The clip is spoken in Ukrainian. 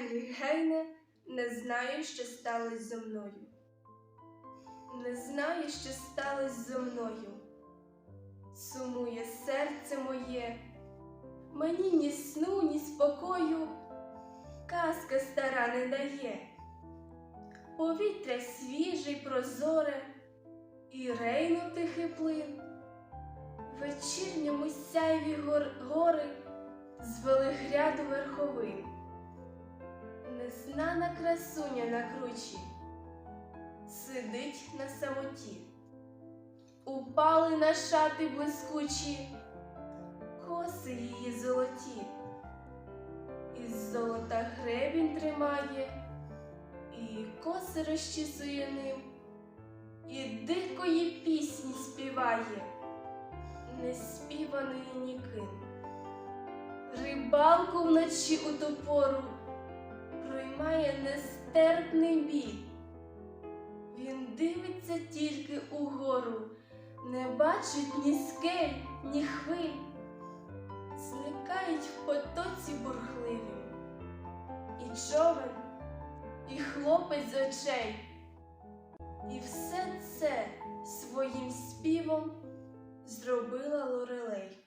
Генрі Гейне не знаю, що сталося зо мною. Не знаю, що сталося зо мною. Сумує серце моє, мені ні сну, ні спокою, казка стара не дає. Повітря свіже й прозоре, і рейну тихий плин. Вечірньому сяйві гор, гори звели гряду верховин. Незнана красуня на кручі сидить на самоті. Упали на шати блискучі, коси її золоті. Із золота гребінь тримає, і коси розчісує ним, і дикої пісні співає, неспіваної ніким. Рибалку вночі у ту пору проймає нестерпний біль. Він дивиться тільки угору, не бачить ні скель, ні хвиль. Зникають в потоці бурхливім. І човен, і хлопець з очей. І все це своїм співом зробила Лорелей.